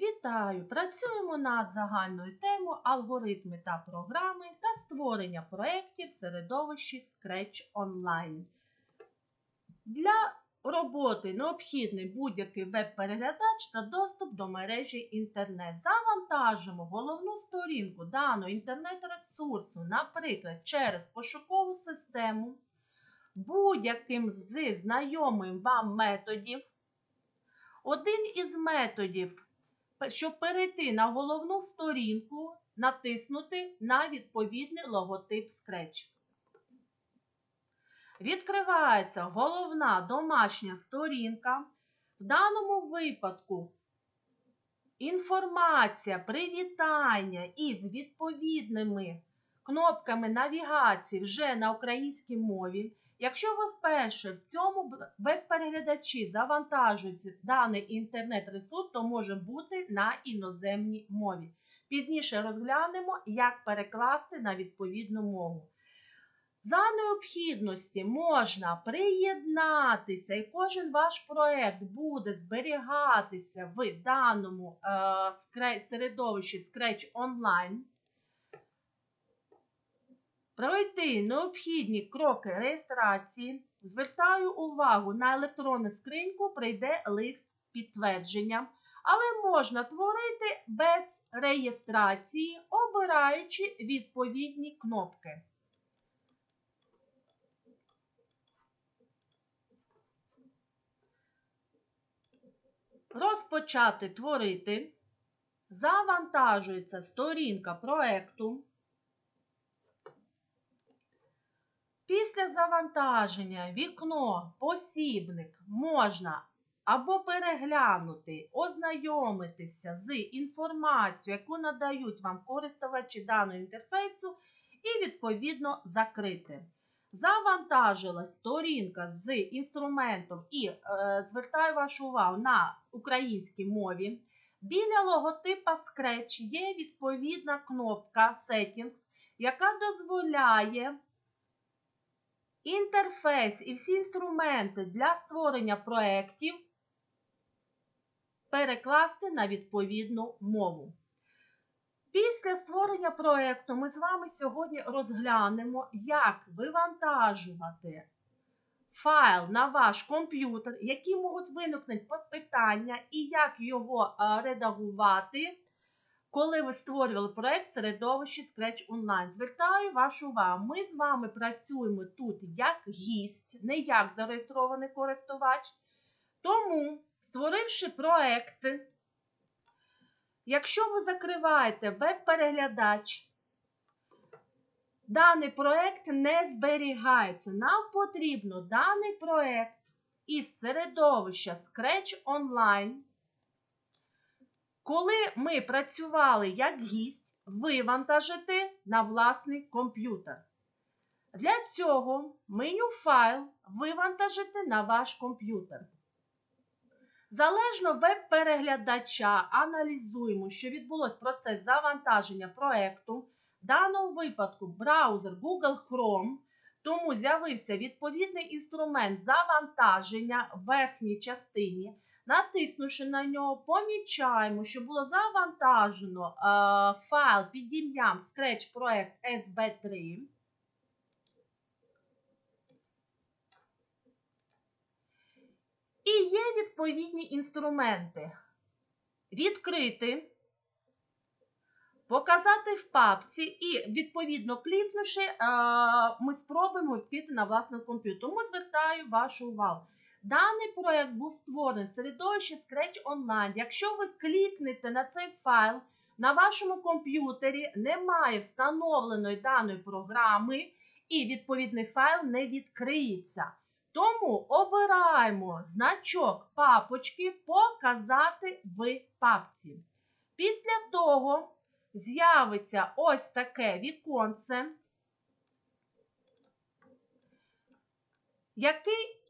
Вітаю! Працюємо над загальною темою алгоритми та програми та створення проєктів в середовищі Scratch Online. Для роботи необхідний будь-який веб-переглядач та доступ до мережі інтернет. Завантажимо головну сторінку даного інтернет-ресурсу, наприклад, через пошукову систему будь-яким з знайомим вам методів. Один із методів щоб перейти на головну сторінку, натиснути на відповідний логотип Scratch. Відкривається головна домашня сторінка. В даному випадку інформація, привітання із відповідними кнопками навігації вже на українській мові. Якщо ви вперше в цьому веб-переглядачі завантажуєте даний інтернет-ресурс, то може бути на іноземній мові. Пізніше розглянемо, як перекласти на відповідну мову. За необхідності можна приєднатися, і кожен ваш проєкт буде зберігатися в даному е, середовищі Scratch Online пройти необхідні кроки реєстрації. Звертаю увагу, на електронну скриньку прийде лист підтвердження, але можна творити без реєстрації, обираючи відповідні кнопки. Розпочати творити. Завантажується сторінка проекту. Після завантаження вікно посібник можна або переглянути, ознайомитися з інформацією, яку надають вам користувачі даного інтерфейсу, і, відповідно, закрити. Завантажилась сторінка з інструментом і е, звертаю вашу увагу на українській мові. Біля логотипа Scratch є відповідна кнопка Settings, яка дозволяє інтерфейс і всі інструменти для створення проєктів перекласти на відповідну мову. Після створення проєкту ми з вами сьогодні розглянемо, як вивантажувати файл на ваш комп'ютер, які можуть виникнути питання, і як його редагувати коли ви створювали проєкт в середовищі Scratch Online. Звертаю вашу увагу, ми з вами працюємо тут як гість, не як зареєстрований користувач. Тому, створивши проєкт, якщо ви закриваєте веб-переглядач, даний проєкт не зберігається. Нам потрібно даний проєкт із середовища Scratch Online коли ми працювали як гість, вивантажити на власний комп'ютер. Для цього меню файл вивантажити на ваш комп'ютер. Залежно веб-переглядача, аналізуємо, що відбулося процес завантаження проєкту. В даному випадку браузер Google Chrome, тому з'явився відповідний інструмент завантаження в верхній частині. Натиснувши на нього, помічаємо, що було завантажено е, файл під ім'ям Scratch Project SB3. І є відповідні інструменти. Відкрити, показати в папці і, відповідно, клікнувши, е, ми спробуємо відкрити на власному комп'ютері. Тому звертаю вашу увагу. Даний проєкт був створений в середовищі Scratch Online. Якщо ви клікнете на цей файл, на вашому комп'ютері немає встановленої даної програми, і відповідний файл не відкриється. Тому обираємо значок папочки Показати в папці. Після того з'явиться ось таке віконце, який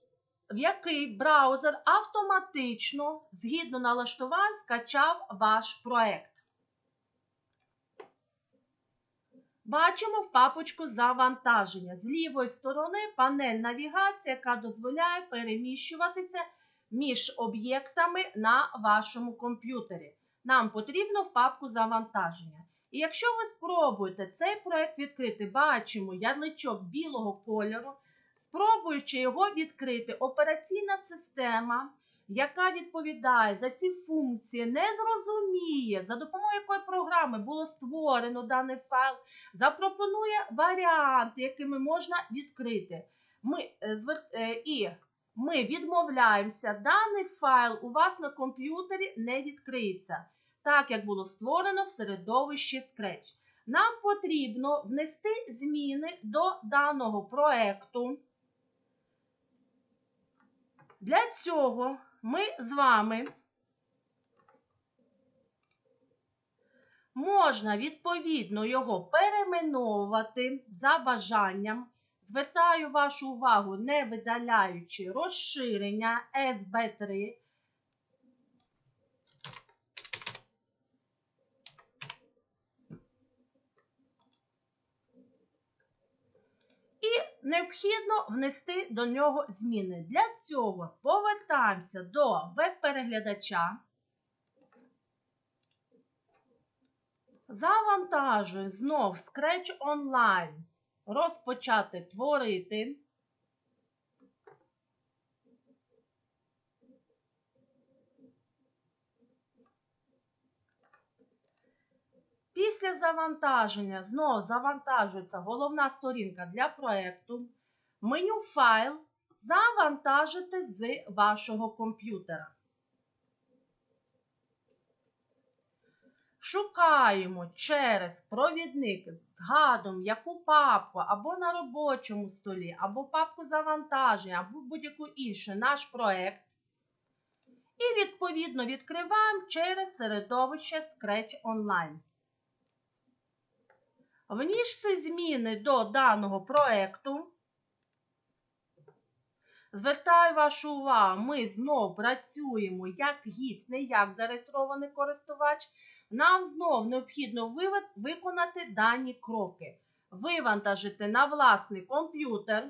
в який браузер автоматично, згідно налаштувань, скачав ваш проект. Бачимо в папочку завантаження. З лівої сторони панель навігації, яка дозволяє переміщуватися між об'єктами на вашому комп'ютері. нам потрібно в папку завантаження. І якщо ви спробуєте цей проект відкрити, бачимо ярличок білого кольору, спробуючи його відкрити, операційна система, яка відповідає за ці функції, не зрозуміє, за допомогою якої програми було створено даний файл, запропонує варіанти, якими можна відкрити. Ми, е, е, І ми відмовляємося, даний файл у вас на комп'ютері не відкриється, так як було створено в середовищі Scratch. Нам потрібно внести зміни до даного проекту. Для цього ми з вами можна відповідно його перейменовувати за бажанням. Звертаю вашу увагу, не видаляючи розширення SB3. І необхідно внести до нього зміни. Для цього повертаємося до веб-переглядача. Завантажую знов Scratch Online. Розпочати творити. Після завантаження знову завантажується головна сторінка для проєкту. Меню файл завантажити з вашого комп'ютера. Шукаємо через провідник з гадом яку папку або на робочому столі, або папку завантаження, або будь-яку іншу наш проєкт. І відповідно відкриваємо через середовище Scratch Online. Внісши зміни до даного проєкту, звертаю вашу увагу, ми знову працюємо як гість, не як зареєстрований користувач. Нам знов необхідно виконати дані кроки. Вивантажити на власний комп'ютер.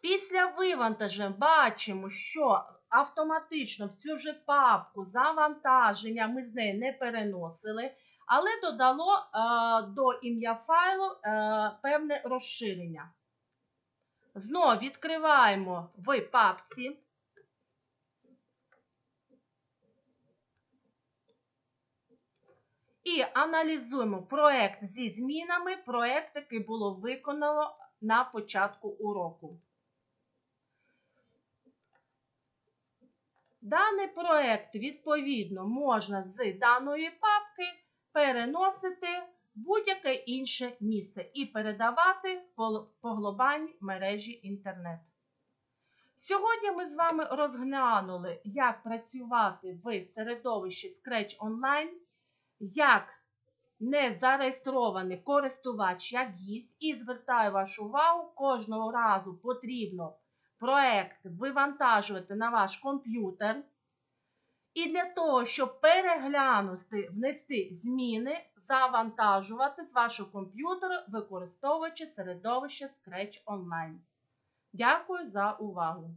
Після вивантаження бачимо, що автоматично в цю же папку завантаження ми з неї не переносили, але додало е, до ім'я файлу е, певне розширення. Знову відкриваємо в папці. І аналізуємо проєкт зі змінами, проєкт, який було виконано на початку уроку. Даний проєкт, відповідно, можна з даної папки переносити будь-яке інше місце і передавати по глобальній мережі інтернет. Сьогодні ми з вами розглянули, як працювати в середовищі Scratch Online як незареєстрований користувач, як гість, і звертаю вашу увагу, кожного разу потрібно проект вивантажувати на ваш комп'ютер. І для того, щоб переглянути, внести зміни, завантажувати з вашого комп'ютера, використовуючи середовище Scratch Online. Дякую за увагу!